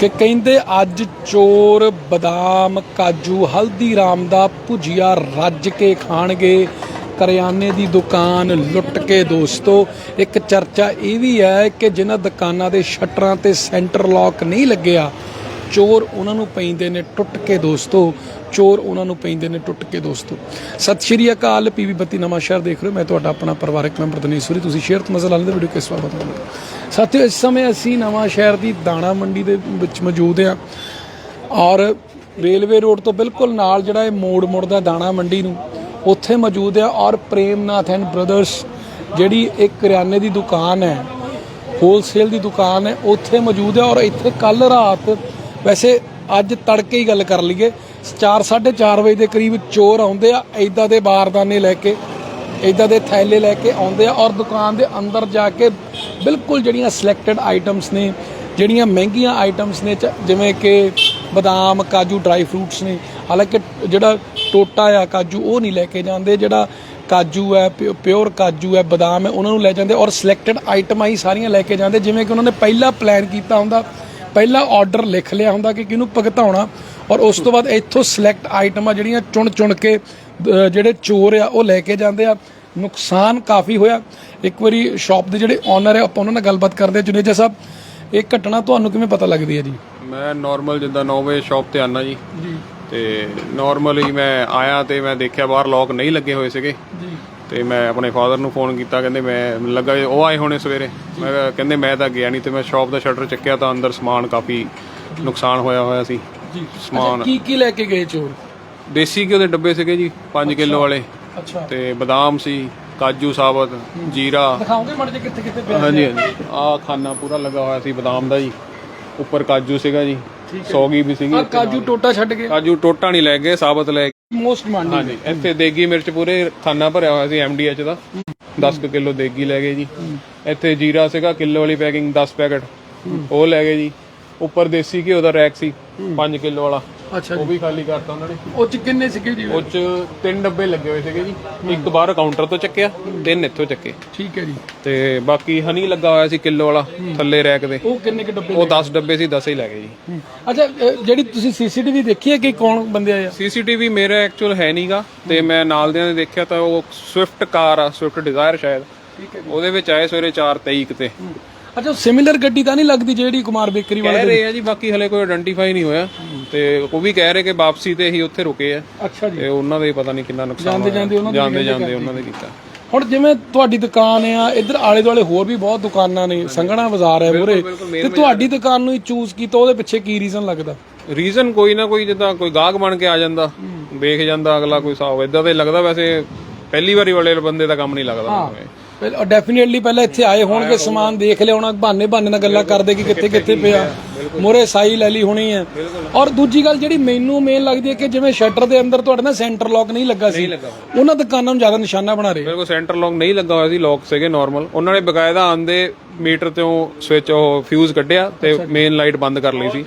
ਕਿ ਕਹਿੰਦੇ ਅੱਜ ਚੋਰ, ਬਦਾਮ, ਕਾਜੂ, ਹਲਦੀਰਾਮ ਦਾ ਭੁਜੀਆ ਰੱਜ ਕੇ ਖਾਣਗੇ। ਕਰਿਆਨੇ ਦੀ ਦੁਕਾਨ ਲੁੱਟ ਕੇ ਦੋਸਤੋ, ਇੱਕ ਚਰਚਾ ਇਹ ਵੀ ਹੈ ਕਿ ਜਿਨ੍ਹਾਂ ਦੁਕਾਨਾਂ ਦੇ ਸ਼ਟਰਾਂ ਤੇ ਸੈਂਟਰ ਲੌਕ ਨਹੀਂ ਲੱਗਿਆ, ਚੋਰ ਉਹਨਾਂ ਨੂੰ ਪੈਂਦੇ ਨੇ ਟੁੱਟ ਕੇ ਦੋਸਤੋ। ਚੋਰ ਉਹਨਾਂ ਨੂੰ ਪੈਂਦੇ ਨੇ ਟੁੱਟ ਕੇ ਦੋਸਤੋ। ਸਤਿ ਸ਼੍ਰੀ ਅਕਾਲ ਪੀਵੀ ਬੱਤੀ ਨਵਾਂ ਸ਼ਹਿਰ ਦੇਖ ਰਹੇ ਹੋ। ਮੈਂ ਤੁਹਾਡਾ ਆਪਣਾ ਪਰਿਵਾਰਕ ਮੈਂਬਰ ਦਨੀਸ਼ ਸੂਰੀ। ਤੁਸੀਂ ਸ਼ੇਅਰ ਤੋਂ ਮਜ਼ਾ ਲੈਣ ਦੇ ਵੀਡੀਓ ਕੇ ਸਵਾਗਤ ਹੈ? ਸਾਥੀਓ, ਇਸ ਸਮੇਂ ਅਸੀਂ ਨਵਾਂ ਸ਼ਹਿਰ ਦੀ ਦਾਣਾ ਮੰਡੀ ਦੇ ਵਿੱਚ ਮੌਜੂਦ ਹਾਂ ਔਰ ਰੇਲਵੇ ਰੋਡ ਤੋਂ ਬਿਲਕੁਲ ਨਾਲ ਜਿਹੜਾ ਇਹ ਮੋੜ ਮੁੜਦਾ ਦਾਣਾ ਮੰਡੀ ਨੂੰ, ਉੱਥੇ ਮੌਜੂਦ ਹੈ ਔਰ ਪ੍ਰੇਮਨਾਥ ਐਂਡ ਬ੍ਰਦਰਸ ਜਿਹੜੀ ਇੱਕ ਕਰਿਆਨੇ ਦੀ ਦੁਕਾਨ ਹੈ ਹੋਲਸੇਲ ਦੀ ਦੁਕਾਨ ਹੈ, ਉੱਥੇ ਮੌਜੂਦ ਹੈ ਔਰ ਇੱਥੇ ਕੱਲ ਰਾਤ ਵੈਸੇ ਅੱਜ ਤੜਕੇ ਹੀ ਗੱਲ ਕਰ ਲਈਏ 4:30 ਵਜੇ ਦੇ ਕਰੀਬ ਚੋਰ ਆਉਂਦੇ ਆ ਐਦਾਂ ਦੇ ਬਾਰਦਾਨੇ ਲੈ ਕੇ ਐਦਾਂ ਦੇ ਥੈਲੇ ਲੈ ਕੇ ਆਉਂਦੇ ਆ ਔਰ ਦੁਕਾਨ ਦੇ ਅੰਦਰ ਜਾ ਕੇ ਬਿਲਕੁਲ ਜਿਹੜੀਆਂ ਸਿਲੈਕਟਡ ਆਈਟਮਸ ਨੇ, ਜਿਹੜੀਆਂ ਮਹਿੰਗੀਆਂ ਆਈਟਮਸ ਨੇ, ਚ- ਜਿਵੇਂ ਕਿ ਬਦਾਮ, ਕਾਜੂ ਡਰਾਈ ਫਰੂਟਸ ਨੇ, ਹਾਲਾਂਕਿ ਜਿਹੜਾ ਟੋਟਾ ਆ ਕਾਜੂ, ਉਹ ਨਹੀਂ ਲੈ ਕੇ ਜਾਂਦੇ। ਜਿਹੜਾ ਕਾਜੂ ਹੈ ਪਿਓਰ ਕਾਜੂ ਹੈ, ਬਦਾਮ ਹੈ, ਉਹਨਾਂ ਨੂੰ ਲੈ ਜਾਂਦੇ ਔਰ ਸਿਲੈਕਟਡ ਆਈਟਮਾਂ ਹੀ ਸਾਰੀਆਂ ਲੈ ਕੇ ਜਾਂਦੇ, ਜਿਵੇਂ ਕਿ ਉਹਨਾਂ ਨੇ ਪਹਿਲਾਂ ਪਲਾਨ ਕੀਤਾ ਹੁੰਦਾ, ਪਹਿਲਾਂ ਆਰਡਰ ਲਿਖ ਲਿਆ ਹੁੰਦਾ ਕਿ ਕਿਹਨੂੰ ਭੁਗਤਾਉਣਾ ਔਰ ਉਸ ਤੋਂ ਬਾਅਦ ਇੱਥੋਂ ਸਿਲੈਕਟ ਆਈਟਮਾਂ ਜਿਹੜੀਆਂ ਚੁਣ ਚੁਣ ਕੇ ਜਿਹੜੇ ਚੋਰ ਆ, ਉਹ ਲੈ ਕੇ ਜਾਂਦੇ ਆ। ਨੁਕਸਾਨ ਕਾਫੀ ਹੋਇਆ। ਇੱਕ ਵਾਰੀ ਸ਼ਾਪ ਦੇ ਜਿਹੜੇ ਓਨਰ ਹੈ ਆਪਾਂ ਉਹਨਾਂ ਨਾਲ ਗੱਲਬਾਤ ਕਰਦੇ ਹਾਂ। ਜੁਨੇਜਾ ਸਾਹਿਬ ਇਹ ਘਟਨਾ ਤੁਹਾਨੂੰ ਕਿਵੇਂ ਪਤਾ ਲੱਗਦੀ ਹੈ ਜੀ? ਮੈਂ ਨਾਰਮਲ ਜਿੱਦਾਂ 9 ਵਜੇ ਸ਼ਾਪ ਤੇ ਆਨਾ ਜੀ। ਜੀ। ਤੇ ਨਾਰਮਲੀ ਮੈਂ ਆਇਆ ਤੇ ਮੈਂ ਦੇਖਿਆ ਬਾਹਰ ਲੋਕ ਨਹੀਂ ਲੱਗੇ ਹੋਏ ਸੀਗੇ। ਜੀ। ਤੇ ਮੈਂ ਆਪਣੇ ਫਾਦਰ ਨੂੰ ਫੋਨ ਕੀਤਾ ਕਹਿੰਦੇ ਮੈਂ ਲੱਗਾ ਉਹ ਆਏ ਹੋਣੇ ਸਵੇਰੇ। ਮੈਂ ਕਿਹਾ ਕਹਿੰਦੇ ਮੈਂ ਤਾਂ ਗਿਆ ਨਹੀਂ ਤੇ ਮੈਂ ਸ਼ਾਪ ਦਾ ਸ਼ਟਰ ਚੱਕਿਆ ਤਾਂ ਅੰਦਰ ਸਮਾਨ ਕਾਫੀ ਨੁਕਸਾਨ ਹੋਇਆ ਹੋਇਆ ਸੀ। ਜੀ। ਸਮਾਨ ਕੀ ਕੀ ਲੈ ਕੇ ਗਏ ਚੋਰ? ਦੇਸੀ ਘਿਓ ਦੇ ਡੱਬੇ ਸੀਗੇ ਜੀ 5 ਕਿਲੋ ਵਾਲੇ। ਅੱਛਾ। ਤੇ ਬਦਾਮ ਸੀ ਕਾਜੂ ਸਾਬਤ ਜੀਰਾ। ਦਿਖਾਓਗੇ ਮੜ ਜੇ ਕਿੱਥੇ ਕਿੱਥੇ ਪਿਆ ਹਾਂਜੀ ਹਾਂਜੀ। ਆਹ ਖਾਨਾ ਪੂਰਾ ਲੱਗਾ ਹੋਇਆ ਸੀ ਬਦਾਮ ਦਾ ਜੀ। ਉੱਪਰ ਕਾਜੂ ਸੀਗਾ ਜੀ। ਸੌਗੀ ਵੀ ਸੀਗੀ। ਆ ਕਾਜੂ ਟੋਟਾ ਛੱਡ ਕੇ? ਕਾਜੂ ਟੋਟਾ ਨਹੀਂ ਲੈ ਗਏ ਸਾਬਤ ਲੈ ਗਏ ਮੋਸਟ ਮੰਡੀ ਹਾਂਜੀ ਇੱਥੇ ਦੇਗੀ ਮਿਰਚ ਪੂਰੇ ਖਾਨਾ ਭਰਿਆ ਹੋਇਆ ਸੀ ਐਮਡੀਐਚ ਦਾ। 10 ਕੁ ਕਿਲੋ ਦੇਗੀ ਲੈ ਗਏ ਜੀ। ਇੱਥੇ ਜੀਰਾ ਸੀਗਾ ਕਿਲੋ ਵਾਲੀ ਪੈਕਿੰਗ 10 ਪੈਕਟ। ਉਹ ਲੈ ਗਏ ਜੀ। ਉੱਪਰ ਦੇਸੀ ਘਿਓ ਦਾ ਰੈਕ ਸੀ। 5 ਕਿਲੋ ਵਾਲਾ। ਅੱਛਾ ਉਹ ਜੀ। ਵੀ ਖਾਲੀ ਕਰਤਾ ਉਹਨਾਂ ਨੇ। ਉਹ ਚ ਕਿੰਨੇ ਸੀਗੇ ਜੀ? ਉਹ ਚ ਤਿੰਨ ਡੱਬੇ ਲੱਗੇ ਹੋਏ ਸੀਗੇ ਜੀ। ਇੱਕ ਬਾਹਰ ਕਾਊਂਟਰ ਤੋਂ ਚੱਕਿਆ ਤਿੰਨ ਇੱਥੋਂ ਚੱਕੇ। ਠੀਕ ਹੈ ਜੀ। ਤੇ ਬਾਕੀ ਹਨੀ ਲੱਗਾ ਹੋਇਆ ਸੀ ਕਿਲੋ ਵਾਲਾ ਥੱਲੇ ਰੈਕ ਦੇ। ਉਹ ਕਿੰਨੇ ਕਿ ਡੱਬੇ ਉਹ 10 ਡੱਬੇ ਸੀ 10 ਹੀ ਲੈ ਗਏ ਜੀ। ਹੂੰ। ਅੱਛਾ ਅ, ਜਿਹੜੀ ਤੁਸੀਂ ਸੀਸੀਟੀਵੀ ਦੇਖੀ ਹੈ ਕਿ ਕੌਣ ਬੰਦੇ ਆਏ ਆ? ਸੀਸੀਟੀਵੀ ਮੇਰਾ ਐਕਚੁਅਲ ਹੈ ਨਹੀਂਗਾ ਤੇ ਮੈਂ ਨਾਲ ਦਿਆਂ ਨੇ ਦੇਖਿਆ ਤਾਂ ਉਹ ਸਵਿਫਟ ਕਾਰ ਆ ਸਵਿਫਟ ਡਿਜ਼ਾਇਰ ਸ਼ਾਇਦ। ਠੀਕ ਹੈ ਉਹਦੇ ਵਿੱਚ ਆਏ ਸਵੇਰੇ 4:23 ਤੇ। ਅੱਛਾ ਸਿਮਿਲਰ ਗੱਡੀ ਤਾਂ ਨਹੀਂ ਲੱਗਦੀ ਜਿਹੜੀ ਕੁਮਾਰ ਬੇਕਰੀ ਵਾਲੇ ਕਹਿ ਰਹੇ ਆ ਜੀ ਬਾਕੀ ਹਲੇ ਕੋਈ ਆਇਡੈਂਟੀਫਾਈ ਨਹੀਂ ਹੋਇਆ। ਤੇ ਉਹ ਵੀ ਕਹਿ ਰਹੇ ਕਿ ਵਾਪਸੀ ਤੇ ਹੀ ਉੱਥੇ ਰੁਕੇ ਆ। ਅੱਛਾ ਜੀ। ਤੇ ਉਹਨਾਂ ਦੇ ਪਤਾ ਨਹੀਂ ਕਿੰਨਾ ਨੁਕਸਾਨ ਜਾਂਦੇ ਜਾਂਦੇ ਉਹਨਾਂ ਦੀ ਜਾਂਦੇ ਜਾਂਦੇ ਉਹਨਾਂ ਦੇ ਕੀਤਾ। ਹੁਣ ਜਿਵੇਂ ਤੁਹਾਡੀ ਦੁਕਾਨ ਆ ਇੱਧਰ ਆਲੇ ਦੁਆਲੇ ਹੋਰ ਵੀ ਬਹੁਤ ਦੁਕਾਨਾਂ ਨੇ ਸੰਘਣਾ ਬਾਜ਼ਾਰ ਹੈ ਮੂਰੇ ਤੇ ਤੁਹਾਡੀ ਦੁਕਾਨ ਨੂੰ ਹੀ ਚੂਜ਼ ਕੀਤਾ ਉਹਦੇ ਪਿੱਛੇ ਕੀ ਰੀਜ਼ਨ ਲੱਗਦਾ? ਰੀਜ਼ਨ ਕੋਈ ਨਾ ਕੋਈ ਜਿੱਦਾਂ ਕੋਈ ਗਾਹਕ ਬਣ ਕੇ ਆ ਜਾਂਦਾ ਵੇਖ ਜਾਂਦਾ ਅਗਲਾ ਕੋਈ ਹਿਸਾਬ। ਇਦਾਂ ਤੇ ਲੱਗਦਾ ਵੈਸੇ ਪਹਿਲੀ ਵਾਰੀ ਵਾਲੇ ਬੰਦੇ ਦਾ ਕੰਮ ਨਹੀਂ ਲੱਗਦਾ। ਪਹਿਲਾਂ ਡੈਫੀਨਿਟਲੀ ਪਹਿਲਾਂ ਇੱਥੇ ਆਏ ਹੋਣਗੇ ਸਮਾਨ ਦੇਖ ਲਿਆ ਹੋਣਾ ਬਹਾਨੇ ਬਹਾਨੇ ਨਾਲ ਗੱਲਾਂ ਕਰਦੇ ਕਿ ਕਿੱਥੇ ਕਿੱਥੇ ਪਿਆ। ਮੋਰੇ ਸਾਈ ਲੈ ਲਈ ਹੋਣੀ ਹੈ। ਔਰ ਦੂਜੀ ਗੱਲ ਜਿਹੜੀ ਮੈਨੂੰ ਮੇਨ ਲੱਗਦੀ ਹੈ ਕਿ ਜਿਵੇਂ ਸ਼ਟਰ ਦੇ ਅੰਦਰ ਤੁਹਾਡੇ ਨਾ ਸੈਂਟਰ ਲੌਕ ਨਹੀਂ ਲੱਗਾ ਸੀ ਉਹਨਾਂ ਦੁਕਾਨਾਂ ਨੂੰ ਜ਼ਿਆਦਾ ਨਿਸ਼ਾਨਾ ਬਣਾ ਰਹੇ। ਮੇਰੇ ਕੋਲ ਸੈਂਟਰ ਲੌਕ ਨਹੀਂ ਲੱਗਾ ਹੋਇਆ ਸੀ ਲੌਕ ਸੀਗੇ ਨਾਰਮਲ ਉਹਨਾਂ ਨੇ ਬਕਾਇਦਾ ਆਂਦੇ ਮੀਟਰ ਤੋਂ ਸਵਿਚ ਉਹ ਫਿਊਜ਼ ਕੱਢਿਆ ਤੇ ਮੇਨ ਲਾਈਟ ਬੰਦ ਕਰ ਲਈ ਸੀ।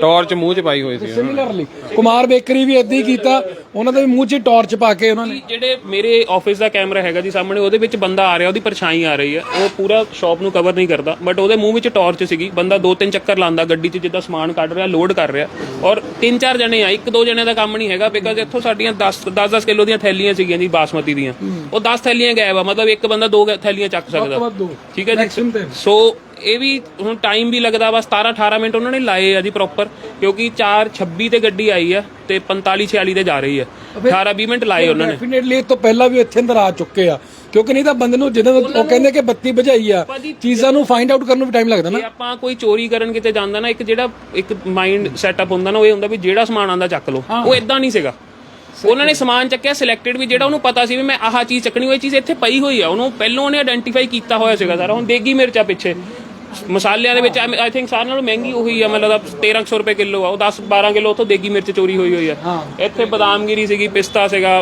ਟਾਰਚ ਮੂੰਹ 'ਚ ਪਾਈ ਹੋਈ ਸੀ ਸਿਮਿਲਰਲੀ ਕੁਮਾਰ ਬੇਕਰੀ ਵੀ ਇਦਾਂ ਹੀ ਕੀਤਾ। ਉਹਨਾਂ ਦੇ ਵੀ ਮੂੰਹ 'ਚ ਟਾਰਚ ਪਾ ਕੇ ਉਹਨਾਂ ਨੇ। ਜਿਹੜੇ ਮੇਰੇ ਆਫਿਸ ਦਾ ਕੈਮਰਾ ਹੈਗਾ ਜੀ ਸਾਹਮਣੇ ਉਹਦੇ ਵਿੱਚ ਬੰਦਾ ਆ ਰਿਹਾ ਉਹਦੀ ਪਰਛਾਈ ਆ ਰਹੀ ਹੈ। ਉਹ ਪੂਰਾ ਸ਼ਾਪ ਨੂੰ ਕਵਰ ਨਹੀਂ ਕਰਦਾ। ਬਟ ਉਹਦੇ ਮੂੰਹ ਵਿੱਚ ਟਾਰਚ ਸੀਗੀ। ਬੰਦਾ ਦੋ ਤਿੰਨ ਚੱਕਰ ਲਾਉਂਦਾ ਗੱਡੀ 'ਚ ਜਿੱਦਾਂ ਸਮਾਨ ਕੱਢ ਰਿਹਾ ਲੋਡ ਕਰ ਰਿਹਾ। ਔਰ ਤਿੰਨ ਚਾਰ ਜਣੇ ਆ ਇੱਕ ਦੋ ਜਣੇ ਦਾ ਕੰਮ ਨਹੀਂ ਹੈਗਾ ਬਿਕਾਜ਼ ਇੱਥੋਂ ਸਾਡੀਆਂ 10 10 10 ਕਿਲੋ ਦੀਆਂ ਥੈਲੀਆਂ ਸੀਗੀਆਂ ਜੀ ਬਾਸਮਤੀ ਦੀਆਂ। ਉਹ 10 ਥੈਲੀਆਂ ਗਾਇਬ ਆ ਮਤਲਬ ਇੱਕ ਬੰਦਾ ਦੋ ਗ- ਥੈਲੀਆਂ ਚੱਕ ਸਕਦਾ। ਵੱਧ ਦੋ। ਠੀਕ ਹੈ Maximum ਤੇ। ਸੋ ਇਹ ਵੀ ਹੁਣ ਟਾਈਮ ਵੀ ਲੱਗਦਾ ਵਾ 17 18 ਮਿੰਟ ਉਹਨਾਂ ਨੇ ਲਾਏ ਆ ਜੀ ਪ੍ਰੋਪਰ ਕਿਉਂਕਿ 4 26 ਤੇ ਗੱਡੀ ਆਈ ਆ ਤੇ 45 46 ਤੇ ਜਾ ਰਹੀ ਆ। 18 20 ਮਿੰਟ ਲਾਏ ਉਹਨਾਂ ਨੇ। ਡੈਫੀਨਿਟਲੀ ਤੋਂ ਪਹਿਲਾਂ ਵੀ ਇੱਥੇ ਅੰਦਰ ਆ ਚੁੱਕੇ ਆ। ਕਿਉਂਕਿ ਨਹੀਂ ਤਾਂ ਬੰਦੇ ਨੂੰ ਜਦੋਂ ਉਹ ਕਹਿੰਦੇ ਕਿ ਬੱਤੀ ਬੁਝਾਈ ਆ ਚੀਜ਼ਾਂ ਨੂੰ ਫਾਈਂਡ ਆਊਟ ਕਰਨ ਨੂੰ ਵੀ ਟਾਈਮ ਲੱਗਦਾ ਨਾ। ਆਪਾਂ ਕੋਈ ਚੋਰੀ ਕਰਨ ਕਿਤੇ ਜਾਂਦਾ ਨਾ ਇੱਕ ਜਿਹੜਾ ਇੱਕ ਮਾਈਂਡ ਸੈਟਅਪ ਹੁੰਦਾ ਨਾ ਉਹ ਇਹ ਹੁੰਦਾ ਵੀ ਜਿਹੜਾ ਸਮਾਨ ਆਂਦਾ ਚੱਕ ਲਓ। ਉਹ ਇਦਾਂ ਨਹੀਂ ਸੀਗਾ। ਉਹਨਾਂ ਨੇ ਸਮਾਨ ਚੱਕਿਆ ਸਿਲੈਕਟਡ ਵੀ ਜਿਹੜਾ ਉਹਨੂੰ ਪਤਾ ਸੀ ਵੀ ਮੈਂ ਆਹ ਚੀਜ਼ ਚੱਕਣੀ ਹੋਈ ਚੀਜ਼ ਇੱਥੇ ਪਈ ਹੋਈ ਆ। ਉਹਨੂੰ ਪਹਿਲਾਂ ਉਹਨੇ ਆਇਡੈਂਟੀਫਾਈ ਕੀਤਾ ਹੋਇਆ ਸੀਗਾ ਸਾਰਾ। ਹੁਣ ਦੇਗੀ ਮਿਰਚਾ ਪਿੱਛੇ। ਮਸਾਲਿਆਂ ਦੇ ਵਿੱਚ ਆਈ ਥਿੰਕ ਸਾਰਿਆਂ ਨਾਲੋਂ ਮਹਿੰਗੀ ਉਹੀ ਆ ਮਤਲਬ 1300 ਰੁਪਏ ਕਿਲੋ ਆ। ਉਹ 10 12 ਕਿਲੋ ਉੱਥੋਂ ਦੇਗੀ ਮਿਰਚ ਚੋਰੀ ਹੋਈ ਹੋਈ ਆ। ਇੱਥੇ ਬਦਾਮਗਿਰੀ ਸੀਗੀ ਪਿਸਤਾ ਸੀਗਾ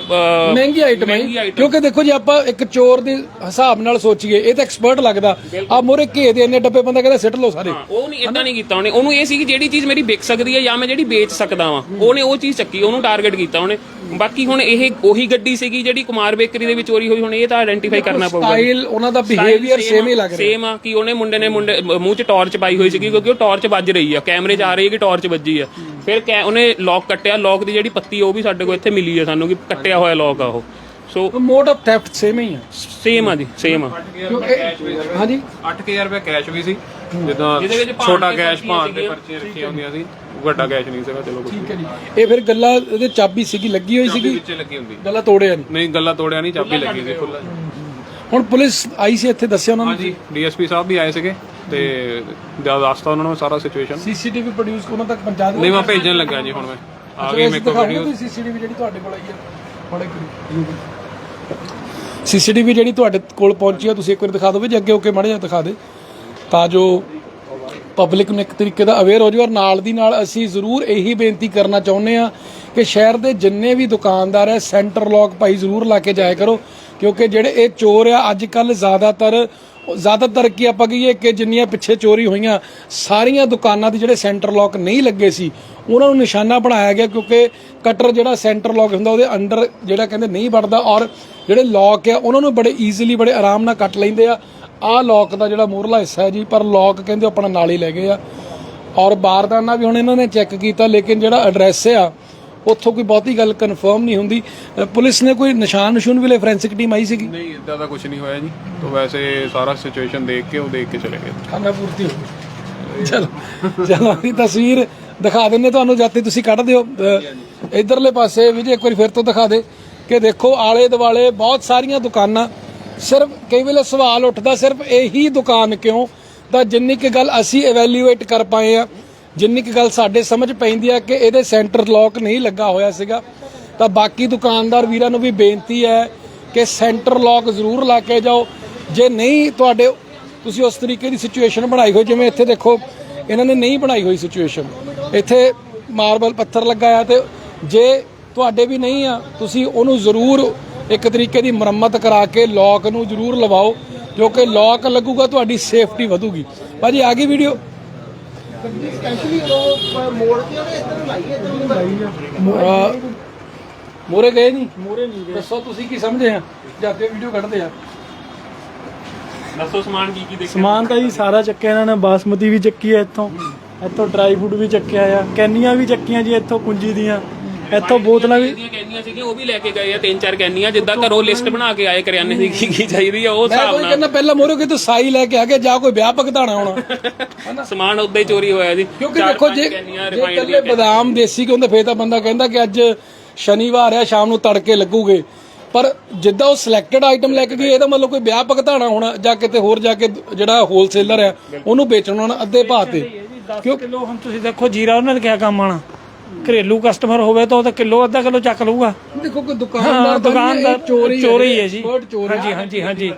ਮਹਿੰਗੀ ਆਈਟਮ ਹੈ। ਕਿਉਂਕਿ ਦੇਖੋ ਜੇ ਆਪਾਂ ਇੱਕ ਚੋਰ ਦੇ ਹਿਸਾਬ ਨਾਲ ਸੋਚੀਏ ਇਹ ਤਾਂ ਐਕਸਪਰਟ ਲੱਗਦਾ। ਆ ਮੋਰੇ ਘੇ ਦੇ ਇੰਨੇ ਡੱਬੇ ਬੰਦਾ ਕਹਿੰਦਾ ਸਿੱਟ ਲਓ ਸਾਰੇ। ਉਹ ਨਹੀਂ ਇਦਾਂ ਨਹੀਂ ਕੀਤਾ ਉਹਨੇ। ਉਹਨੂੰ ਇਹ ਸੀ ਕਿ ਜਿਹੜੀ ਚੀਜ਼ ਮੇਰੀ ਵਿਕ ਸਕਦੀ ਹੈ ਜਾਂ ਮੈਂ ਜਿਹੜੀ ਵੇਚ ਸਕਦਾ ਵਾਂ ਉਹਨੇ ਉਹ ਚੀਜ਼ ਚੱਕੀ ਉਹਨੂੰ ਟਾਰਗੇਟ ਕੀਤਾ ਉਹਨੇ। ਬਾਕੀ ਹੁਣ ਇਹ ਉਹੀ ਗੱਡੀ ਸੀਗੀ ਜਿਹੜੀ ਕੁਮਾਰ ਬੇਕਰੀ ਦੇ ਵਿੱਚ ਚੋਰੀ ਹੋਈ ਹੁਣ ਇਹ ਤਾਂ ਆਇਡੈਂਟੀਫਾਈ ਕਰਨਾ ਪਊਗਾ। ਸਟਾਈਲ ਉਹਨਾਂ ਦਾ ਬਿਹੇਵੀਅਰ ਸੇਮ ਹੀ ਲੱਗ ਰਿਹਾ। ਸੇਮ ਆ ਕਿ ਉਹਨੇ ਮੁੰਡੇ ਨੇ ਮੁੰਡੇ ਮੂੰਹ 'ਚ ਟਾਰਚ ਪਾਈ ਹੋਈ ਸੀਗੀ ਕਿਉਂਕਿ ਉਹ ਟਾਰਚ ਵੱਜ ਰਹੀ ਆ। ਕੈਮਰੇ 'ਚ ਆ ਰਹੀ ਹੈ ਕਿ ਟਾਰਚ ਵੱਜੀ ਆ। ਫਿਰ ਕੈ- ਉਹਨੇ ਲੌਕ ਕੱਟਿਆ। ਲੌਕ ਦੀ ਜਿਹੜੀ ਪੱਤੀ ਉਹ ਵੀ ਸਾਡੇ ਕੋਲ ਇੱਥੇ ਮਿਲੀ ਆ ਸਾਨੂੰ ਕਿ ਕੱਟਿਆ ਹੋਇਆ ਲੌਕ ਆ ਉਹ। So mode of theft same ਹੀ ਆ। ਸੇਮ ਆ ਜੀ ਸੇਮ ਆ। ਹਾਂਜੀ? 8000 ਰੁਪਏ ਕੈਸ਼ ਵੀ ਸੀ। ਜਿੱਦਾਂ ਜਿਹਦੇ ਵਿੱਚ ਭਾਣ ਛੋਟਾ ਕੈਸ਼ ਭਾਣ ਦੇ ਸੀਗੀਆਂ। ਪਰਚੀਆਂ ਰੱਖੀਆਂ ਹੁੰਦੀਆਂ ਸੀ। ਵੱਡਾ ਕੈਸ਼ ਨਹੀਂ ਸੀਗਾ ਚਲੋ ਕੁਝ ਠੀਕ ਹੈ ਜੀ। ਇਹ ਫਿਰ ਗੱਲਾਂ ਇਹਦੇ ਚਾਬੀ ਸੀਗੀ ਲੱਗੀ ਹੋਈ ਸੀਗੀ? ਵਿੱਚ ਲੱਗੀ ਹੁੰਦੀ। ਗੱਲਾਂ ਤੋੜਿਆ ਨਹੀਂ? ਨਹੀਂ ਗੱਲਾਂ ਤੋੜਿਆ ਨਹੀਂ ਚਾਬੀ ਲੱਗੀ ਸੀ ਖੁੱਲਾ ਹੁਣ ਪੁਲਿਸ ਆਈ ਸੀ ਇੱਥੇ ਦੱਸਿਆ ਉਹਨਾਂ ਨੂੰ? ਹਾਂਜੀ ਡੀਐਸਪੀ ਸਾਹਿਬ ਵੀ ਆਏ ਸੀਗੇ ਤੇ ਜਦ ਦੱਸਤਾ ਉਹਨਾਂ ਨੂੰ ਸਾਰਾ ਸਿਚੁਏਸ਼ਨ ਸੀਸੀਟੀਵੀ ਪ੍ਰੋਡਿਊਸ ਉਹਨਾਂ ਤੱਕ ਪਹੁੰਚਾ ਦਿਓ। ਨਹੀਂ ਮੈਂ ਭੇਜਣ ਲੱਗਾ ਜੀ ਹੁਣ ਮੈਂ। ਆ ਗਈ ਮੇਰੇ ਕੋਲ ਵੀਡੀਓ ਸੀਸੀਟੀਵੀ ਜਿਹੜੀ ਤੁਹਾਡੇ ਕੋਲ ਆਈ ਹੈ। ਫੜੇ ਸੀਸੀਟੀਵੀ ਜਿਹੜੀ ਤੁਹਾਡੇ ਕੋਲ ਪਹੁੰਚੀ ਆ ਤੁਸੀਂ ਇੱਕ ਵਾਰ ਦਿਖਾ ਦਿਓ ਵੀ ਜੇ ਅੱਗੇ ਹੋ ਕੇ ਮਾੜੇ ਜਿਹਾ ਦਿਖਾ ਦੇ। ਤਾਂ ਜੋ ਪਬਲਿਕ ਨੂੰ ਇੱਕ ਤਰੀਕੇ ਦਾ ਅਵੇਅਰ ਹੋ ਜਾਵੇ ਔਰ ਨਾਲ ਦੀ ਨਾਲ ਅਸੀਂ ਜ਼ਰੂਰ ਇਹੀ ਬੇਨਤੀ ਕਰਨਾ ਚਾਹੁੰਦੇ ਆ ਕਿ ਸ਼ਹਿਰ ਦੇ ਜਿੰਨੇ ਵੀ ਦੁਕਾਨਦਾਰ ਹੈ ਸੈਂਟਰ ਲੌਕ ਭਾਈ ਜ਼ਰੂਰ ਲਾ ਕੇ ਜਾਇਆ ਕਰੋ, ਕਿਉਂਕਿ ਜਿਹੜੇ ਇਹ ਚੋਰ ਆ ਅੱਜ ਕੱਲ ਜ਼ਿਆਦਾਤਰ ਜ਼ਿਆਦਾਤਰ ਕੀ ਆਪਾਂ ਕਹੀਏ ਕਿ ਜਿੰਨੀਆਂ ਪਿੱਛੇ ਚੋਰੀ ਹੋਈਆਂ, ਸਾਰੀਆਂ ਦੁਕਾਨਾਂ ਦੇ ਜਿਹੜੇ ਸੈਂਟਰ ਲੌਕ ਨਹੀਂ ਲੱਗੇ ਸੀ, ਉਹਨਾਂ ਨੂੰ ਨਿਸ਼ਾਨਾ ਬਣਾਇਆ ਗਿਆ ਕਿਉਂਕਿ ਕਟਰ ਜਿਹੜਾ ਸੈਂਟਰ ਲੌਕ ਹੁੰਦਾ, ਉਹਦੇ ਅੰਡਰ ਜਿਹੜਾ ਕਹਿੰਦੇ ਨਹੀਂ ਵੜਦਾ ਔਰ ਜਿਹੜੇ ਲੌਕ ਆ, ਉਹਨਾਂ ਨੂੰ ਬੜੇ ਈਜ਼ੀਲੀ ਬੜੇ ਆਰਾਮ ਨਾਲ ਕੱਟ ਲੈਂਦੇ ਆ। ਆਹ ਲੌਕ ਦਾ ਜਿਹੜਾ ਮੂਹਰਲਾ ਹਿੱਸਾ ਹੈ ਜੀ ਪਰ ਲੌਕ ਕਹਿੰਦੇ ਆਪਣਾ ਨਾਲ ਹੀ ਲੈ ਗਏ ਆ। ਔਰ ਬਾਰਦਾਨਾ ਵੀ ਹੁਣ ਇਹਨਾਂ ਨੇ ਚੈੱਕ ਕੀਤਾ ਲੇਕਿਨ ਜਿਹੜਾ ਐਡਰੈਸ ਆ ਉੱਥੋਂ ਕੋਈ ਬਹੁਤੀ ਗੱਲ ਕਨਫਰਮ ਨਹੀਂ ਹੁੰਦੀ। ਪੁਲਿਸ ਨੇ ਕੋਈ ਨਿਸ਼ਾਨ ਨਿਸ਼ੂਨ ਵੀ ਲੈ ਫੋਰੈਂਸਿਕ ਟੀਮ ਆਈ ਸੀਗੀ? ਨਹੀਂ ਇਦਾਂ ਦਾ ਕੁਝ ਨਹੀਂ ਹੋਇਆ ਜੀ। ਤਾਂ ਵੈਸੇ ਸਾਰਾ ਸਿਚੁਏਸ਼ਨ ਦੇਖ ਕੇ ਉਹ ਦੇਖ ਕੇ ਚਲੇ ਗਏ। ਖਾਨਾ ਪੂਰਤੀ ਹੋ ਗਈ। ਚਲੋ ਤਸਵੀਰ ਦਿਖਾ ਦਿੰਨੇ ਤੁਹਾਨੂੰ ਜਾਤੇ ਤੁਸੀਂ ਕੱਢ ਦਿਓ। ਇਧਰਲੇ ਪਾਸੇ ਵੀ ਜੀ ਇੱਕ ਵਾਰੀ ਫਿਰ ਤੋਂ ਦਿਖਾ ਦੇ ਕਿ ਦੇਖੋ ਆਲੇ ਦੁਆਲੇ ਬਹੁਤ ਸਾਰੀਆਂ ਦੁਕਾਨਾਂ ਸਿਰਫ ਕਈ ਵੇਲੇ ਸਵਾਲ ਉੱਠਦਾ ਸਿਰਫ ਇਹੀ ਦੁਕਾਨ ਕਿਉਂ ਤਾਂ ਜਿੰਨੀ ਕੁ ਗੱਲ ਅਸੀਂ ਇਵੈਲੂਏਟ ਕਰ ਪਾਏ ਆ, ਜਿੰਨੀ ਕੁ ਗੱਲ ਸਾਡੇ ਸਮਝ ਪੈਂਦੀ ਆ ਕਿ ਇਹਦੇ ਸੈਂਟਰ ਲੌਕ ਨਹੀਂ ਲੱਗਾ ਹੋਇਆ ਸੀਗਾ, ਤਾਂ ਬਾਕੀ ਦੁਕਾਨਦਾਰ ਵੀਰਾਂ ਨੂੰ ਵੀ ਬੇਨਤੀ ਹੈ ਕਿ ਸੈਂਟਰ ਲੌਕ ਜ਼ਰੂਰ ਲਾ ਕੇ ਜਾਓ। ਜੇ ਨਹੀਂ ਤੁਹਾਡੇ ਤੁਸੀਂ ਉਸ ਤਰੀਕੇ ਦੀ ਸਿਚੁਏਸ਼ਨ ਬਣਾਈ ਹੋਈ, ਜਿਵੇਂ ਇੱਥੇ ਦੇਖੋ, ਇਹਨਾਂ ਨੇ ਨਹੀਂ ਬਣਾਈ ਹੋਈ ਸਿਚੁਏਸ਼ਨ ਇੱਥੇ ਮਾਰਬਲ ਪੱਥਰ ਲੱਗਾ ਆ ਤੇ ਜੇ ਤੁਹਾਡੇ ਵੀ ਨਹੀਂ ਆ, ਤੁਸੀਂ ਉਹਨੂੰ ਜ਼ਰੂਰ ਇੱਕ ਤਰੀਕੇ ਦੀ ਮੁਰੰਮਤ ਕਰਾ ਕੇ ਲੋਕ ਨੂੰ ਜ਼ਰੂਰ ਲਵਾਓ ਕਿਉਂਕਿ ਲੋਕ ਲੱਗੂਗਾ ਤੁਹਾਡੀ ਸੇਫਟੀ ਵਧੂਗੀ। ਭਾਜੀ ਆ ਗਈ ਵੀਡੀਓ ਮੋਰੇ ਗਏ ਨਹੀਂ? ਮੋਰੇ ਨਹੀਂ ਗਏ। ਦੱਸੋ ਤੁਸੀਂ ਕੀ ਸਮਝੇ ਆ? ਜਾਂਦੇ ਵੀਡੀਓ ਕੱਢਦੇ ਆ? ਦੱਸੋ ਸਮਾਨ ਕੀ ਕੀ ਦੇਖਿਆ? ਸਮਾਨ ਤਾਂ ਜੀ ਸਾਰਾ ਚੱਕਿਆ ਇਹਨਾਂ ਨੇ ਬਾਸਮਤੀ ਵੀ ਚੱਕੀ ਹੈ ਇੱਥੋਂ। ਇੱਥੋਂ ਡਰਾਈ ਫੂਡ ਵੀ ਚੱਕਿਆ ਆ ਕੈਨੀਆਂ ਵੀ ਚੱਕੀਆਂ ਜੀ ਇੱਥੋਂ ਕੁੰਜੀ ਦੀਆਂ। ਇੱਥੋਂ ਬੋਤਲਾਂ ਵੀ ਜਿਹੜੀਆਂ ਕੈਨੀਆਂ ਸੀਗੀਆਂ ਉਹ ਵੀ ਲੈ ਕੇ ਗਏ ਆ ਤਿੰਨ ਚਾਰ ਕੈਨੀਆਂ ਜਿੱਦਾਂ ਘਰੋਂ ਲਿਸਟ ਬਣਾ ਕੇ ਆਏ ਕਰਿਆਨੇ ਦੀ ਕੀ ਕੀ ਚਾਹੀਦੀ ਆ ਉਹ ਮੈਂ ਹਿਸਾਬ ਕੋਈ ਨਾਲ। ਕਹਿੰਦਾ ਪਹਿਲਾਂ ਮੋਰੇ ਕਿ ਤੂੰ ਸਾਈ ਲੈ ਕੇ ਆ ਕੇ ਜਾ ਕੋਈ ਵਿਆਹ ਭਗਤਾਣਾ ਹੋਣਾ। ਸਮਾਨ ਉਦਾਂ ਹੀ ਚੋਰੀ ਹੋਇਆ ਜੀ। ਕਿਉਂਕਿ ਚਾਰ ਦੇਖੋ ਪੰਜ ਜੇ ਕੈਨੀਆਂ ਜੇ ਇਕੱਲੇ ਬਦਾਮ ਦੇਸੀ ਹੁੰਦੇ ਫੇਰ ਤਾਂ ਬੰਦਾ ਕਹਿੰਦਾ ਕਿ ਅੱਜ ਸ਼ਨੀਵਾਰ ਆ ਸ਼ਾਮ ਨੂੰ ਤੜਕੇ ਲੱਗੂਗੇ। ਪਰ ਜਿੱਦਾਂ ਉਹ ਸਿਲੈਕਟਡ ਆਈਟਮ ਲੈ ਕੇ ਗਏ ਇਹਦਾ ਮਤਲਬ ਕੋਈ ਵਿਆਹ ਭਗਤਾਣਾ ਹੋਣਾ ਜਾਂ ਕਿਤੇ ਹੋਰ ਜਾ ਕੇ ਜਿਹੜਾ ਹੋਲਸੇਲਰ ਆ ਉਹਨੂੰ ਵੇਚਣਾ ਹੋਣਾ ਅੱਧੇ ਭਾਅ ਤੇ। 10 ਕਿਲੋ ਹੁਣ ਤੁਸੀਂ ਦੇਖੋ ਜੀਰਾ ਉਹਨਾਂ ਨੇ ਕਿਆ ਕੰਮ ਆਣਾ ਘਰੇਲੂ ਕਸਟਮਰ ਹੋਵੇ ਤਾਂ ਉਹ ਤਾਂ ਕਿਲੋ ਅੱਧਾ ਕਿਲੋ ਚੱਕ ਲਊਗਾ। ਦੇਖੋ ਕੋਈ ਦੁਕਾਨਦਾਰ ਦੁਕਾਨਦਾਰ ਚੋਰੀ ਚੋਰੀ ਹੈ ਜੀ। ਹਾਂਜੀ ਹਾਂਜੀ ਹਾਂਜੀ।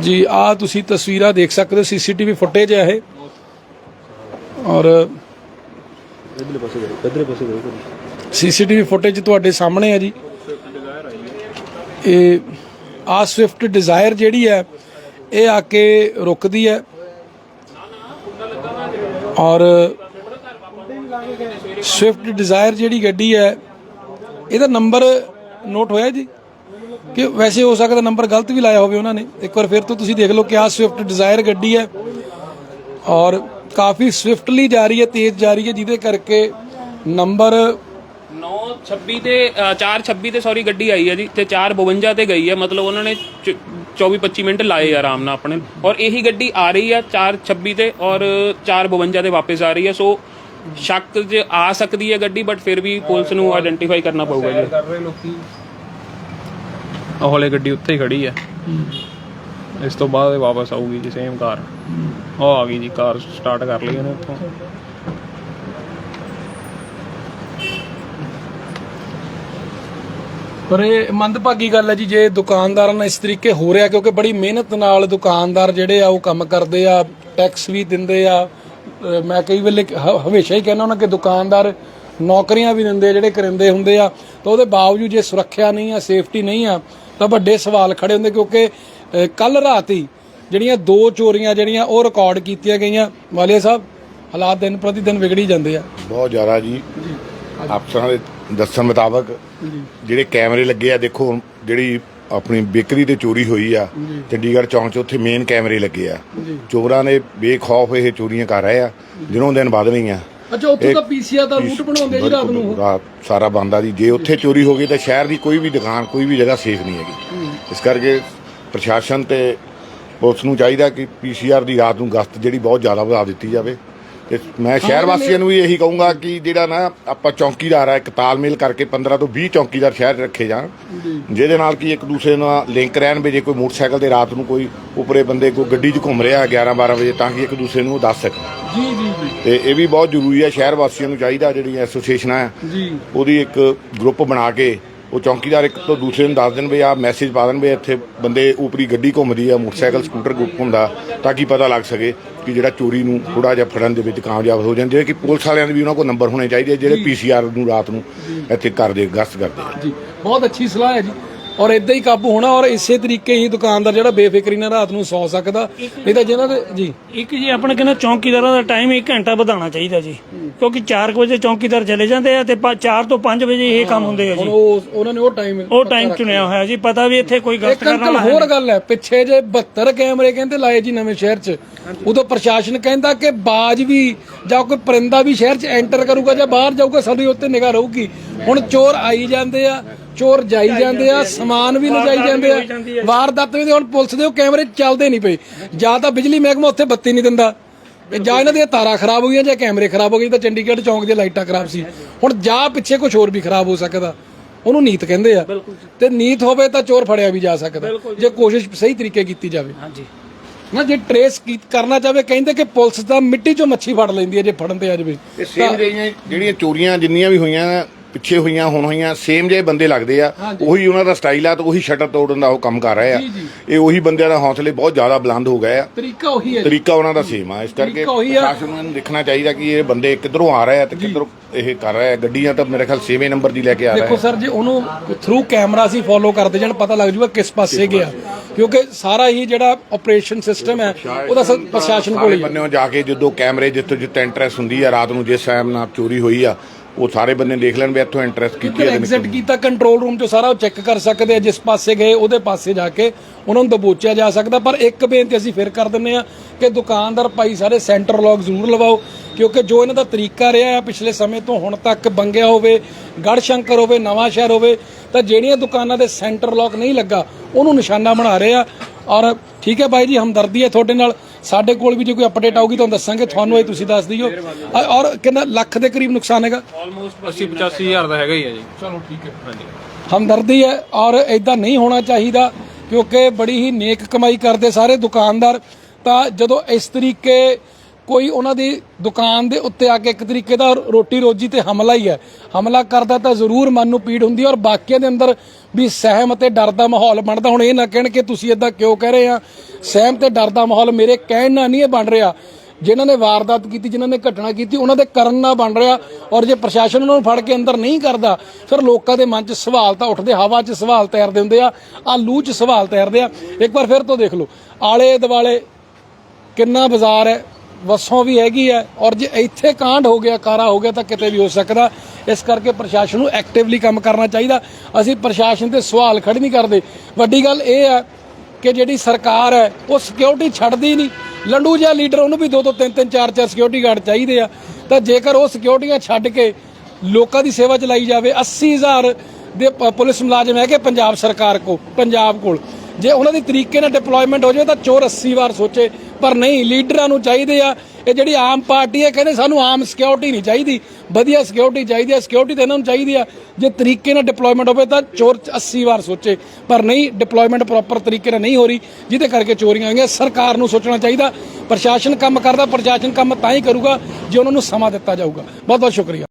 ਜੀ। ਆ ਤੁਸੀਂ ਤਸਵੀਰਾਂ ਦੇਖ ਸਕਦੇ ਹੋ ਸੀਸੀਟੀਵੀ ਫੁਟੇਜ ਹੈ ਇਹ। ਔਰ ਸੀਸੀਟੀਵੀ ਫੁਟੇਜ ਤੁਹਾਡੇ ਸਾਹਮਣੇ ਹੈ ਜੀ। ਇਹ ਆ ਸਵਿਫਟ ਡਿਜ਼ਾਇਰ ਜਿਹੜੀ ਹੈ ਇਹ ਆ ਕੇ ਰੁਕਦੀ ਹੈ। ਔਰ ਸਵਿਫਟ ਡਿਜ਼ਾਇਰ ਜਿਹੜੀ ਗੱਡੀ ਹੈ, ਇਹਦਾ ਨੰਬਰ ਨੋਟ ਹੋਇਆ ਜੀ? ਕਿ ਵੈਸੇ ਹੋ ਸਕਦਾ ਨੰਬਰ ਗਲਤ ਵੀ ਲਾਇਆ ਹੋਵੇ ਉਹਨਾਂ ਨੇ। ਇੱਕ ਵਾਰ ਫਿਰ ਤੋਂ ਤੁਸੀਂ ਦੇਖ ਲਓ ਕਿ ਆ ਸਵਿਫਟ ਡਿਜ਼ਾਇਰ ਗੱਡੀ ਹੈ ਔਰ ਕਾਫੀ ਸਵਿਫਟਲੀ ਜਾ ਰਹੀ ਹੈ, ਤੇਜ਼ ਜਾ ਰਹੀ ਹੈ, ਜਿਹਦੇ ਕਰਕੇ ਨੰਬਰ 926 ਤੇ 426 ਤੇ ਸੌਰੀ ਗੱਡੀ ਆਈ ਹੈ ਜੀ, ਤੇ 452 ਤੇ ਗਈ ਹੈ। ਮਤਲਬ ਉਹਨਾਂ ਨੇ 24 25 ਮਿੰਟ ਲਾਏ ਆਰਾਮ ਨਾਲ ਆਪਣੇ। ਔਰ ਇਹੀ ਗੱਡੀ ਆ ਰਹੀ ਹੈ 426 ਤੇ ਔਰ 452 ਤੇ ਵਾਪਸ ਆ ਰਹੀ ਹੈ। ਸੋ ਸ਼ੱਕ ਜੇ ਆ ਸਕਦੀ ਹੈ ਗੱਡੀ ਬਟ ਫਿਰ ਵੀ ਪੁਲਿਸ ਨੂੰ ਆਇਡੈਂਟੀਫਾਈ ਕਰਨਾ ਪਊਗਾ ਜੀ। ਕਰ ਰਹੇ ਲੋਕੀ। ਉਹ ਹਲੇ ਗੱਡੀ ਉੱਥੇ ਹੀ ਖੜੀ ਹੈ। ਇਸ ਤੋਂ ਬਾਅਦ ਇਹ ਵਾਪਸ ਆਊਗੀ ਜੀ ਸੇਮ ਕਾਰ ਉਹ ਆ ਗਈ ਜੀ ਕਾਰ ਸਟਾਰਟ ਕਰ ਲਈ ਉਹਨੇ ਉੱਥੋਂ। ਪਰ ਇਹ ਮੰਦਭਾਗੀ ਗੱਲ ਹੈ ਜੀ ਜੇ ਦੁਕਾਨਦਾਰਾਂ ਨਾਲ ਇਸ ਤਰੀਕੇ ਹੋ ਰਿਹਾ ਕਿਉਂਕਿ ਬੜੀ ਮਿਹਨਤ ਨਾਲ ਦੁਕਾਨਦਾਰ ਜਿਹੜੇ ਆ ਉਹ ਕੰਮ ਕਰਦੇ ਆ ਟੈਕਸ ਵੀ ਦਿੰਦੇ ਆ ਮੈਂ ਕਈ ਵੇਲੇ ਹ- ਹਮੇਸ਼ਾ ਹੀ ਕਹਿੰਦਾ ਉਹਨਾਂ ਕਿ ਦੁਕਾਨਦਾਰ ਨੌਕਰੀਆਂ ਵੀ ਦਿੰਦੇ ਆ ਜਿਹੜੇ ਕਰਿੰਦੇ ਹੁੰਦੇ ਆ ਤਾਂ ਉਹਦੇ ਬਾਵਜੂਦ ਜੇ ਸੁਰੱਖਿਆ ਨਹੀਂ ਆ ਸੇਫਟੀ ਨਹੀਂ ਆ ਤਾਂ ਵੱਡੇ ਸਵਾਲ ਖੜੇ ਹੁੰਦੇ ਕਿਉਂਕਿ ਕੱਲ ਰਾਤ ਹੀ ਜਿਹੜੀਆਂ ਦੋ ਚੋਰੀਆਂ ਜਿਹੜੀਆਂ ਉਹ ਰਿਕਾਰਡ ਕੀਤੀਆਂ ਗਈਆਂ ਵਾਲੀਆ ਸਾਹਿਬ ਹਾਲਾਤ ਦਿਨ ਪ੍ਰਤੀ ਦਿਨ ਵਿਗੜੀ ਜਾਂਦੇ ਆ। ਬਹੁਤ ਜ਼ਿਆਦਾ ਜੀ। ਅਫਸਰਾਂ ਦੇ ਦੱਸਣ ਮੁਤਾਬਕ ਜਿਹੜੇ ਕੈਮਰੇ ਲੱਗੇ ਆ ਦੇਖੋ ਹੁਣ ਜਿਹੜੀ ਆਪਣੀ ਬੇਕਰੀ ਤੇ ਚੋਰੀ ਹੋਈ ਆ। ਚੰਡੀਗੜ੍ਹ ਚੌਂਕ 'ਚ ਉੱਥੇ ਮੇਨ ਕੈਮਰੇ ਲੱਗੇ ਆ। ਚੋਰਾਂ ਨੇ ਬੇਖੌਫ ਇਹ ਚੋਰੀਆਂ ਕਰ ਰਹੇ ਆ। ਦਿਨੋਂ ਦਿਨ ਵੱਧ ਰਹੀਆਂ। ਅੱਛਾ ਉੱਥੇ ਤਾਂ ਪੀਸੀਆਰ ਦਾ ਰੂਟ ਬਣਾਉਂਦੇ ਆ ਜੀ ਰਾਤ ਨੂੰ। ਉਹ। ਰਾਤ ਸਾਰਾ ਬੰਦ ਜੀ। ਜੇ ਉੱਥੇ ਚੋਰੀ ਹੋ ਗਈ ਤਾਂ ਸ਼ਹਿਰ ਦੀ ਕੋਈ ਵੀ ਦੁਕਾਨ ਕੋਈ ਵੀ ਜਗ੍ਹਾ ਸੇਫ ਨਹੀਂ ਹੈਗੀ। ਇਸ ਕਰਕੇ ਪ੍ਰਸ਼ਾਸਨ ਤੇ ਪੁਲਿਸ ਨੂੰ ਚਾਹੀਦਾ ਕਿ ਪੀਸੀਆਰ ਦੀ ਰਾਤ ਨੂੰ ਗਸ਼ਤ ਜਿਹੜੀ ਬਹੁਤ ਜ਼ਿਆਦਾ ਵਧਾ ਦਿੱਤੀ ਜਾਵੇ। ਤੇ ਮੈਂ ਸ਼ਹਿਰ ਵਾਸੀਆਂ ਨੂੰ ਵੀ ਇਹੀ ਕਹੂੰਗਾ ਕਿ ਜਿਹੜਾ ਨਾ ਆਪਾਂ ਚੌਕੀਦਾਰ ਆ ਇੱਕ ਤਾਲਮੇਲ ਕਰਕੇ 15 ਤੋਂ 20 ਚੌਕੀਦਾਰ ਸ਼ਹਿਰ ਰੱਖੇ ਜਾਣ। ਜਿਹਦੇ ਨਾਲ ਕਿ ਇੱਕ ਦੂਸਰੇ ਨਾਲ ਲਿੰਕ ਰਹਿਣ ਵੀ ਜੇ ਕੋਈ ਮੋਟਰਸਾਈਕਲ ਤੇ ਰਾਤ ਨੂੰ ਕੋਈ ਉਪਰੇ ਬੰਦੇ ਕੋਈ ਗੱਡੀ 'ਚ ਘੁੰਮ ਰਿਹਾ 11 12 ਵਜੇ ਤਾਂ ਕਿ ਇੱਕ ਦੂਸਰੇ ਨੂੰ ਦੱਸ ਸਕਣ। ਜੀ ਜੀ ਜੀ। ਤੇ ਇਹ ਵੀ ਬਹੁਤ ਜ਼ਰੂਰੀ ਹੈ ਸ਼ਹਿਰ ਵਾਸੀਆਂ ਨੂੰ ਚਾਹੀਦਾ ਜਿਹੜੀਆਂ ਐਸੋਸੀਏਸ਼ਨਾਂ ਆ ਜੀ। ਉਹਦੀ ਇੱਕ ਗਰੁੱਪ ਬਣਾ ਕੇ ਉਹ ਚੌਕੀਦਾਰ ਇੱਕ ਤੋਂ ਦੂਸਰੇ ਨੂੰ ਦੱਸ ਦੇਣ ਵੀ ਆਹ ਮੈਸੇਜ ਪਾ ਦੇਣ ਵੀ ਇੱਥੇ ਬੰਦੇ ਉਪਰੀ ਗੱਡੀ ਘੁੰਮਦੀ ਆ ਮੋਟਰਸਾਈਕਲ ਸਕੂਟਰ ਗਰੁੱਪ ਹੁੰਦਾ ਤਾਂ ਕਿ ਪਤਾ ਲੱਗ ਸਕੇ। ਕਿ ਜਿਹੜਾ ਚੋਰੀ ਨੂੰ ਥੋੜਾ ਜਿਹਾ ਫੜਨ ਦੇ ਵਿੱਚ ਕਾਮਯਾਬ ਹੋ ਜਾਂਦੇ ਕਿ ਪੁਲਿਸ ਵਾਲਿਆਂ ਦੇ ਵੀ ਉਹਨਾਂ ਕੋਲ ਨੰਬਰ ਹੋਣੇ ਚਾਹੀਦੇ ਜਿਹੜੇ ਪੀਸੀਆਰ ਨੂੰ ਰਾਤ ਨੂੰ ਇੱਥੇ ਕਰਦੇ ਗਸ਼ਤ ਕਰਦੇ ਜੀ ਬਹੁਤ ਅੱਛੀ ਸਲਾਹ ਹੈ ਜੀ। ਔਰ ਇਦਾਂ ਹੀ ਕਾਬੂ ਹੋਣਾ ਔਰ ਇਸੇ ਤਰੀਕੇ ਹੀ ਦੁਕਾਨਦਾਰ ਜਿਹੜਾ ਬੇਫਿਕਰੀ ਨਾਲ ਰਾਤ ਨੂੰ ਸੌ ਸਕਦਾ। ਨਹੀਂ ਤਾਂ ਜਿਹਨਾਂ ਦੇ ਜੀ। ਇੱਕ ਜੀ ਆਪਣੇ ਕਹਿੰਦਾ ਚੌਂਕੀਦਾਰਾਂ ਦਾ ਟਾਈਮ 1 ਘੰਟਾ ਵਧਾਉਣਾ ਚਾਹੀਦਾ ਜੀ। ਕਿਉਂਕਿ 4 ਵਜੇ ਚੌਂਕੀਦਾਰ ਚਲੇ ਜਾਂਦੇ ਆ ਤੇ 4 ਤੋਂ 5 ਵਜੇ ਇਹ ਕੰਮ ਹੁੰਦੇ ਆ ਜੀ। ਉਹ ਉਹਨਾਂ ਨੇ ਉਹ ਟਾਈਮ ਉਹ ਟਾਈਮ ਚੁਣਿਆ ਹੋਇਆ ਜੀ। ਪਤਾ ਵੀ ਇੱਥੇ ਕੋਈ ਗਲਤ ਕਰਨ ਵਾਲਾ ਹੋਰ ਗੱਲ ਹੈ। ਪਿੱਛੇ ਜੇ 72 ਕੈਮਰੇ ਕਹਿੰਦੇ ਲਾਏ ਜੀ ਨਵੇਂ ਸ਼ਹਿਰ 'ਚ। ਉਦੋਂ ਪ੍ਰਸ਼ਾਸਨ ਕਹਿੰਦਾ ਕਿ ਬਾਜ ਵੀ ਜਾਂ ਕੋਈ ਪਰਿੰਦਾ ਵੀ ਸ਼ਹਿਰ 'ਚ ਐਂਟਰ ਕਰੂਗਾ ਜਾਂ ਬਾਹਰ ਜਾਊਗਾ ਸਾਡੀ ਉੱਤੇ ਨਿਗਾਹ ਰਹੂਗੀ। ਹੁਣ ਚੋਰ ਆਈ ਜਾਂਦੇ ਆ। ਚੋਰ ਜਾਈ ਜਾਂਦੇ ਆ ਸਮਾਨ ਵੀ ਲਿਜਾਈ ਜਾਂਦੇ ਆ। ਵਾਰਦਾਤ ਵੀ ਹੁਣ ਪੁਲਿਸ ਦੇ ਉਹ ਕੈਮਰੇ ਚੱਲਦੇ ਨਹੀਂ ਪਏ। ਜਾਂ ਤਾਂ ਬਿਜਲੀ ਮਹਿਕਮਾ ਉੱਥੇ ਬੱਤੀ ਨਹੀਂ ਦਿੰਦਾ। ਇਹ ਜਾਂ ਇਹਨਾਂ ਦੀਆਂ ਤਾਰਾਂ ਖਰਾਬ ਹੋ ਗਈਆਂ ਜਾਂ ਕੈਮਰੇ ਖਰਾਬ ਹੋ ਗਏ ਤਾਂ ਚੰਡੀਗੜ੍ਹ ਚੌਂਕ ਦੀਆਂ ਲਾਈਟਾਂ ਖਰਾਬ ਸੀ। ਹੁਣ ਜਾਂ ਪਿੱਛੇ ਕੁਝ ਹੋਰ ਵੀ ਖਰਾਬ ਹੋ ਸਕਦਾ। ਉਹਨੂੰ ਨੀਤ ਕਹਿੰਦੇ ਆ। ਤੇ ਨੀਤ ਹੋਵੇ ਤਾਂ ਚੋਰ ਫੜਿਆ ਵੀ ਜਾ ਸਕਦਾ। ਜੇ। ਕੋਸ਼ਿਸ਼ ਸਹੀ ਤਰੀਕੇ ਕੀਤੀ ਜਾਵੇ। ਹਾਂਜੀ। ਨਾ ਜੇ ਟਰੇਸ ਕਰਨਾ ਚਾਹਵੇ ਕਹਿੰਦੇ ਕਿ ਪੁਲਿਸ ਤਾਂ ਮਿੱਟੀ 'ਚੋਂ ਮੱਛੀ ਫੜ ਲੈਂਦੀ ਹੈ ਜੇ ਫੜਨ ਤੇ ਆ ਜਾਵੇ। ਇਹ ਸੇਮ ਜਿਹੜੀਆਂ ਜਿਹੜੀਆਂ ਚੋਰੀਆਂ ਜਿੰਨੀਆਂ ਵੀ ਹੋਈਆਂ ਪਿੱਛੇ ਹੋਈਆਂ ਹੁਣ ਹੋਈਆਂ ਸੇਮ ਜਿਹੇ ਬੰਦੇ ਲੱਗਦੇ ਆ। ਉਹੀ ਉਹਨਾਂ ਦਾ ਸਟਾਈਲ ਆ ਤੇ ਉਹੀ ਸ਼ਟਰ ਤੋੜਨ ਦਾ ਉਹ ਕੰਮ ਕਰ ਰਹੇ ਆ। ਇਹ ਉਹੀ ਬੰਦਿਆਂ ਦਾ ਹੌਸਲੇ ਬਹੁਤ ਜ਼ਿਆਦਾ ਬੁਲੰਦ ਹੋ ਗਏ ਆ। ਤਰੀਕਾ ਉਹੀ ਹੈ ਜੀ। ਤਰੀਕਾ ਉਹਨਾਂ ਦਾ ਸੇਮ ਆ। ਇਸ ਕਰਕੇ। ਪ੍ਰਸ਼ਾਸਨ ਨੂੰ ਦੇਖਣਾ ਚਾਹੀਦਾ ਕਿ ਇਹ ਬੰਦੇ ਕਿੱਧਰੋਂ ਆ ਰਹੇ ਆ ਤੇ ਕਿੱਧਰੋਂ ਇਹ ਕਰ ਰਹੇ ਆ। ਗੱਡੀਆਂ ਤਾਂ ਮੇਰੇ ਖਿਆਲ 6ਵੇਂ ਨੰਬਰ ਦੀ ਲੈ ਕੇ ਆ ਰਹੇ ਦੇਖੋ ਆ ਸਰ ਜੇ ਉਹਨੂੰ ਥਰੂ ਕੈਮਰਾ ਸੀ ਫੋਲੋ ਕਰਦੇ ਜਾਣ ਪਤਾ ਲੱਗ ਜੂਗਾ ਕਿਸ ਪਾਸੇ ਗਿਆ। ਕਿਉਂਕਿ ਸਾਰਾ ਹੀ ਜਿਹੜਾ ਆਪਰੇਸ਼ਨ ਸਿਸਟਮ ਹੈ ਉਹਦਾ ਸ- ਪ੍ਰਸ਼ਾਸਨ ਕੋਲ ਸਾਰੇ ਹੀ ਹੈ ਬੰਨਿਓ ਜਾ ਕੇ ਜਦੋਂ ਕੈਮਰੇ ਜਿੱਥੋਂ ਜਿੱਥੇ ਇੰਟਰਸਟ ਹੁੰਦੀ ਆ ਰਾਤ ਨੂੰ ਜਿਸ ਟਾਈਮ ਨਾਲ ਚੋਰੀ ਹੋਈ ਆ ਉਹ ਸਾਰੇ ਬੰਦੇ ਦੇਖ ਲੈਣ ਵੀ ਇੱਥੋਂ ਇੰਟਰਸਟ ਕੀਤੀ ਆ ਤੇ ਐਗਜ਼ਿਟ ਕੀਤਾ ਕੰਟਰੋਲ ਰੂਮ ਚੋਂ ਸਾਰਾ ਉਹ ਚੈੱਕ ਕਰ ਸਕਦੇ ਆ ਜਿਸ ਪਾਸੇ ਗਏ ਉਹਦੇ ਪਾਸੇ ਜਾ ਕੇ ਉਹਨਾਂ ਨੂੰ ਦਬੋਚਿਆ ਜਾ ਸਕਦਾ। ਪਰ ਇੱਕ ਬੇਨਤੀ ਅਸੀਂ ਫਿਰ ਕਰ ਦਿੰਨੇ ਆ ਕਿ ਦੁਕਾਨਦਾਰ ਭਾਈ ਸਾਰੇ ਸੈਂਟਰ ਲੌਕ ਜ਼ਰੂਰ ਲਵਾਓ ਕਿਉਂਕਿ ਜੋ ਇਹਨਾਂ ਦਾ ਤਰੀਕਾ ਰਿਹਾ ਹੈ ਪਿਛਲੇ ਸਮੇਂ ਤੋਂ ਹੁਣ ਤੱਕ ਬੰਗਿਆ ਹੋਵੇ ਗੜ ਸ਼ੰਕਰ ਹੋਵੇ ਨਵਾਂ ਸ਼ਹਿਰ ਹੋਵੇ ਤਾਂ ਜਿਹੜੀਆਂ ਦੁਕਾਨਾਂ ਦੇ ਸੈਂਟਰ ਲੌਕ ਨਹੀਂ ਲੱਗਾ ਉਹਨੂੰ ਨਿਸ਼ਾਨਾ ਬਣਾ ਰਹੇ ਆ। ਔਰ ਠੀਕ ਹੈ ਬਾਈ ਜੀ ਹਮਦਰਦੀ ਹੈ ਤੁਹਾਡੇ ਨਾਲ। ਸਾਡੇ ਕੋਲ ਵੀ ਜੇ ਕੋਈ ਅਪਡੇਟ ਆਊਗੀ ਤੁਹਾਨੂੰ ਦੱਸਾਂਗੇ ਤੁਹਾਨੂੰ ਇਹ ਤੁਸੀਂ ਦੱਸ ਦਿਓ। ਔਰ- ਔਰ ਕਿੰਨਾ ਲੱਖ ਦੇ ਕਰੀਬ ਨੁਕਸਾਨ ਹੈਗਾ? ਆਲਮੋਸਟ 80 85 ਹਜ਼ਾਰ ਦਾ ਹੈਗਾ ਹੀ ਹੈ ਜੀ। ਚਲੋ ਠੀਕ ਹੈ। ਹਾਂਜੀ। ਹਮਦਰਦੀ ਹੈ ਔਰ ਇਦਾਂ ਨਹੀਂ ਹੋਣਾ ਚਾਹੀਦਾ ਕਿਉਂਕਿ ਬੜੀ ਹੀ ਨੇਕ ਕਮਾਈ ਕਰਦੇ ਸਾਰੇ ਦੁਕਾਨਦਾਰ। ਤਾਂ ਜਦੋਂ ਇਸ ਤਰੀਕੇ ਕੋਈ ਉਹਨਾਂ ਦੀ ਦੁਕਾਨ ਦੇ ਉੱਤੇ ਆ ਕੇ ਇੱਕ ਤਰੀਕੇ ਦਾ ਰੋਟੀ ਰੋਜੀ ਤੇ ਹਮਲਾ ਹੀ ਹੈ। ਹਮਲਾ ਕਰਦਾ ਤਾਂ ਜ਼ਰੂਰ ਮਨ ਨੂੰ ਪੀੜ ਹੁੰਦੀ ਔਰ ਬਾਕੀਆਂ ਦੇ ਅੰਦਰ ਵੀ ਸਹਿਮ ਅਤੇ ਡਰ ਦਾ ਮਾਹੌਲ ਬਣਦਾ। ਹੁਣ ਇਹ ਨਾ ਕਹਿਣ ਕਿ ਤੁਸੀਂ ਇਦਾਂ ਕਿਉਂ ਕਹਿ ਰਹੇ ਆ। ਸਹਿਮ ਤੇ ਡਰ ਦਾ ਮਾਹੌਲ ਮੇਰੇ ਕਹਿਣ ਨਾਲ ਨਹੀਂ ਇਹ ਬਣ ਰਿਹਾ। ਜਿਨ੍ਹਾਂ ਨੇ ਵਾਰਦਾਤ ਕੀਤੀ, ਜਿਨ੍ਹਾਂ ਨੇ ਘਟਨਾ ਕੀਤੀ, ਉਹਨਾਂ ਦੇ ਕਰਨ ਨਾਲ ਬਣ ਰਿਹਾ ਔਰ ਜੇ ਪ੍ਰਸ਼ਾਸਨ ਉਹਨਾਂ ਨੂੰ ਫੜ ਕੇ ਅੰਦਰ ਨਹੀਂ ਕਰਦਾ, ਫਿਰ ਲੋਕਾਂ ਦੇ ਮਨ 'ਚ ਸਵਾਲ ਤਾਂ ਉੱਠਦੇ, ਹਵਾ 'ਚ ਸਵਾਲ ਤੈਰਦੇ ਹੁੰਦੇ ਆ ਆ ਲੂ 'ਚ ਸਵਾਲ ਤੈਰਦੇ ਆ। ਇੱਕ ਵਾਰ ਫਿਰ ਤੋਂ ਦੇਖ ਲਓ। ਆਲੇ ਦੁਆਲੇ ਕਿੰਨਾ ਬਾਜ਼ਾਰ ਹੈ ਵਸੋਂ ਵੀ ਹੈਗੀ ਹੈ ਔਰ ਜੇ ਇੱਥੇ ਕਾਂਡ ਹੋ ਗਿਆ, ਕਾਰਾ ਹੋ ਗਿਆ ਤਾਂ ਕਿਤੇ ਵੀ ਹੋ ਸਕਦਾ। ਇਸ ਕਰਕੇ ਪ੍ਰਸ਼ਾਸਨ ਨੂੰ ਐਕਟਿਵਲੀ ਕੰਮ ਕਰਨਾ ਚਾਹੀਦਾ। ਅਸੀਂ ਪ੍ਰਸ਼ਾਸਨ ਤੇ ਸਵਾਲ ਖੜੇ ਨਹੀਂ ਕਰਦੇ। ਵੱਡੀ ਗੱਲ ਇਹ ਹੈ ਕਿ ਜਿਹੜੀ ਸਰਕਾਰ ਹੈ, ਉਹ ਸਿਕਿਉਰਿਟੀ ਛੱਡਦੀ ਨਹੀਂ। ਲੰਡੂ ਜਿਹਾ ਲੀਡਰ, ਉਹਨੂੰ ਵੀ ਦੋ ਦੋ ਤਿੰਨ ਤਿੰਨ, ਚਾਰ ਚਾਰ ਸਿਕਿਉਰਿਟੀ ਗਾਰਡ ਚਾਹੀਦੇ ਆ। ਤਾਂ ਜੇਕਰ ਉਹ ਸਿਕਿਉਰਿਟੀਆਂ ਛੱਡ ਕੇ ਲੋਕਾਂ ਦੀ ਸੇਵਾ ਚਲਾਈ ਜਾਵੇ 80000 ਦੇ ਪ- ਪੁਲਿਸ ਮੁਲਾਜ਼ਮ ਹੈਗੇ ਪੰਜਾਬ ਸਰਕਾਰ ਕੋ, ਪੰਜਾਬ ਕੋਲ। ਜੇ ਉਹਨਾਂ ਦੀ ਤਰੀਕੇ ਨਾਲ ਡਿਪਲੋਇਮੈਂਟ ਹੋ ਜਾਵੇ ਤਾਂ ਚੋਰ 80 ਵਾਰ ਸੋਚੇ। ਪਰ ਨਹੀਂ, ਲੀਡਰਾਂ ਨੂੰ ਚਾਹੀਦੇ ਆ। ਇਹ ਜਿਹੜੀ ਆਮ ਪਾਰਟੀ ਹੈ, ਕਹਿੰਦੇ ਸਾਨੂੰ ਆਮ ਸਿਕਿਉਰਿਟੀ ਨਹੀਂ ਚਾਹੀਦੀ। ਵਧੀਆ ਸਿਕਿਉਰਿਟੀ ਚਾਹੀਦੀ ਹੈ ਸਿਕਿਉਰਿਟੀ ਤਾਂ ਇਹਨਾਂ ਨੂੰ ਚਾਹੀਦੀ ਆ। ਜੇ ਤਰੀਕੇ ਨਾਲ ਡਿਪਲੋਇਮੈਂਟ ਹੋਵੇ ਤਾਂ ਚੋਰ 80 ਵਾਰ ਸੋਚੇ। ਪਰ ਨਹੀਂ ਡਿਪਲੋਇਮੈਂਟ ਪ੍ਰੋਪਰ ਤਰੀਕੇ ਨਾਲ ਨਹੀਂ ਹੋ ਰਹੀ, ਜਿਹਦੇ ਕਰਕੇ ਚੋਰੀਆਂ ਹੋਈਆਂ। ਸਰਕਾਰ ਨੂੰ ਸੋਚਣਾ ਚਾਹੀਦਾ। ਪ੍ਰਸ਼ਾਸਨ ਕੰਮ ਕਰਦਾ, ਪ੍ਰਸ਼ਾਸਨ ਕੰਮ ਤਾਂ ਹੀ ਕਰੂਗਾ, ਜੇ ਉਹਨਾਂ ਨੂੰ ਸਮਾਂ ਦਿੱਤਾ ਜਾਊਗਾ। ਬਹੁਤ ਬਹੁਤ ਸ਼ੁਕਰੀਆ।